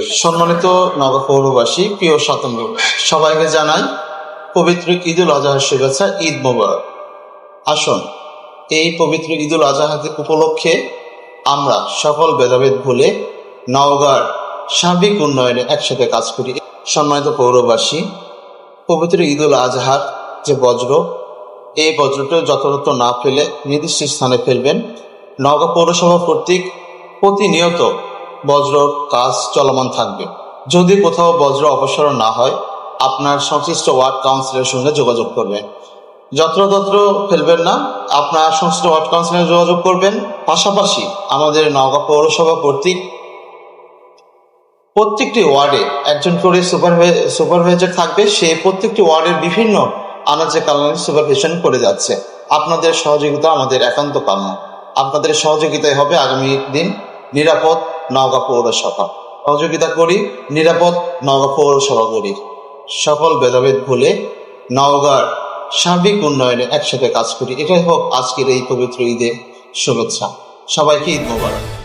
সম্মানিত নগর পৌরবাসী, প্রিয় স্বতন্ত্র, সবাইকে জানাই পবিত্র ঈদুল আজহার শুভেচ্ছা, ঈদ মোবারক। আসুন, এই পবিত্র ঈদুল আজহা উপলক্ষে আমরা সকল ভেদাভেদ ভুলে নওগাঁর সার্বিক উন্নয়নে একসাথে কাজ করি। সম্মানিত পৌরবাসী, পবিত্র ঈদুল আজহার যে বজ্র, এই বজ্রটা যথাযথ না ফেলে নির্দিষ্ট স্থানে ফেলবেন। নওগাঁ পৌরসভা কর্তৃক প্রতিনিয়ত বজ্র কাজ চলমান থাকবে। যদি কোথাও বজ্র অপসারণ না হয়, আপনার সংশ্লিষ্ট ওয়ার্ড কাউন্সিলের সঙ্গে যোগাযোগ করবেন। যত্রতত্র ফেলবেন না, আপনার সংশ্লিষ্ট ওয়ার্ড কাউন্সিলরে যোগাযোগ করবেন। পাশাপাশি আমাদের নওগাঁ পৌরসভা কর্তৃক প্রত্যেকটি ওয়ার্ডে একজন করে সুপারভাই- সুপারভাইজার থাকবে। সে প্রত্যেকটি ওয়ার্ডের বিভিন্ন আনাচে কালানে সুপারভিশন করে যাচ্ছে। আপনাদের সহযোগিতা আমাদের একান্ত কাম্য। আপনাদের সহযোগিতায় হবে আগামী দিন নিরাপদ নওগাঁ পৌরসভা। সহযোগিতা করি, নিরাপদ নওগাঁ পৌরসভা করি। সকল ভেদাভেদ ভুলে নওগাঁর সার্বিক উন্নয়নে একসাথে কাজ করি। এটাই হোক আজকের এই পবিত্র ঈদে শুভেচ্ছা। সবাইকে ঈদ মোবারক।